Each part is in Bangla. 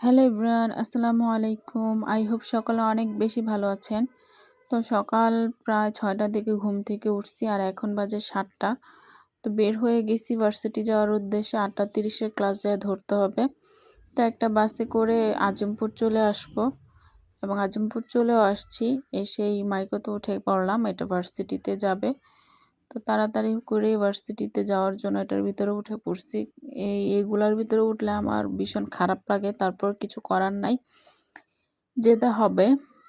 হ্যালো এভরিওয়ান, আসসালামু আলাইকুম। আই হোপ সকালে অনেক বেশি ভালো আছেন। তো সকাল প্রায় ছয়টার দিকে ঘুম থেকে উঠছি আর এখন বাজে সাতটা। তো বের হয়ে গেছি ভার্সিটি যাওয়ার উদ্দেশ্যে আটটা তিরিশের ক্লাস যায় ধরতে হবে। তো একটা বাসে করে আজমপুর চলে আসব। এবং আজমপুর চলেও আসছি, এসেই মাইকোতে উঠে পড়লাম, এটা ভার্সিটিতে যাবে। তো তাড়াতাড়ি করে ইউনিভার্সিটিতে যাওয়ার জন্য এটার ভিতরে উঠে পড়ছি। এই এইগুলার ভিতরে উঠলে আমার ভীষণ খারাপ লাগে, তারপর কিছু করার নাই। যেতে হবে,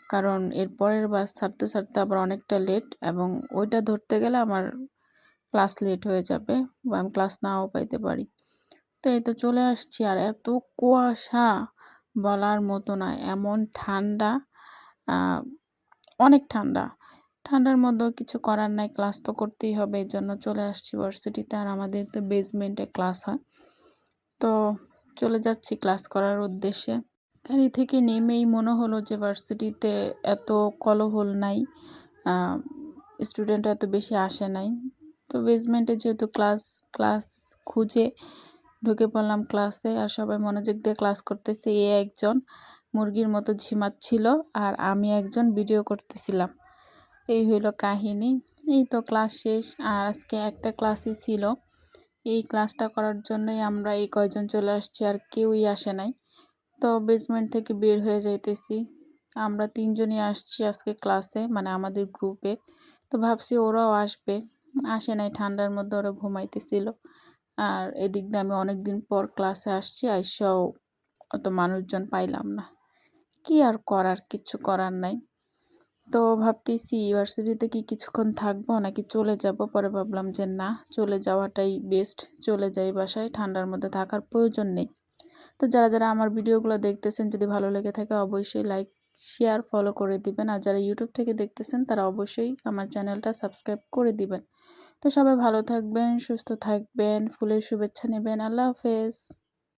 কারণ এরপরের বাস ছাড়তে ছাড়তে আবার অনেকটা লেট এবং ওইটা ধরতে গেলে আমার ক্লাস লেট হয়ে যাবে বা আমি ক্লাস নাও পাইতে পারি। তো এই তো চলে আসছি, আর এত কুয়াশা বলার মতো না, এমন ঠান্ডা অনেক ঠান্ডা। ঠান্ডার মধ্যেও কিছু করার নাই ক্লাস তো করতেই হবে, এই জন্য চলে আসছি ভার্সিটিতে আর আমাদের তো বেসমেন্টে ক্লাস হয়। তো চলে যাচ্ছি ক্লাস করার উদ্দেশ্যে। গাড়ি থেকে নেমেই মনে হলো যে ভার্সিটিতে এত কলহল নাই স্টুডেন্ট এত বেশি আসে নাই। তো বেসমেন্টে যেহেতু ক্লাস ক্লাস খুঁজে ঢুকে পড়লাম ক্লাসে আর সবাই মনোযোগ দিয়ে ক্লাস করতেছে, এ একজন, মুরগির মতো ঝিমাচ্ছিল আর আমি একজন ভিডিও করতেছিলাম। এই হইল কাহিনী। এই তো ক্লাস শেষ, আর আজকে একটা ক্লাসই ছিল। এই ক্লাসটা করার জন্যই আমরা এই কয়জন চলে আসছি, আর কেউই আসে নাই। তো বেসমেন্ট থেকে বের হয়ে যাইতেছি। আমরা তিনজনই আসছি আজকে ক্লাসে মানে আমাদের গ্রুপে তো ভাবছি ওরাও আসবে। আসে নাই, ঠান্ডার মধ্যে ওরা ঘুমাইতেছিল। আর এদিক দিয়ে আমি অনেক দিন পর ক্লাসে আসছি, আইসাও অত মানুষজন পাইলাম না। কি আর করার, কিছু করার নাই। তো ভাবতেছি ইউনিভার্সিটিতে কি কিছুক্ষণ থাকব নাকি চলে যাব? পরে ভাবলাম যে না, চলে যাওয়াটাই বেস্ট চলে যাই বাসায়, ঠান্ডার মধ্যে থাকার প্রয়োজন নেই। তো যারা যারা আমার ভিডিওগুলো দেখতেছেন, যদি ভালো লেগে থাকে অবশ্যই লাইক শেয়ার ফলো করে দিবেন। আর যারা ইউটিউব থেকে দেখতেছেন, তারা অবশ্যই আমার চ্যানেলটা সাবস্ক্রাইব করে দিবেন। তো সবাই ভালো থাকবেন, সুস্থ থাকবেন, ফুলের শুভেচ্ছা নেবেন। আল্লাহ হাফেজ।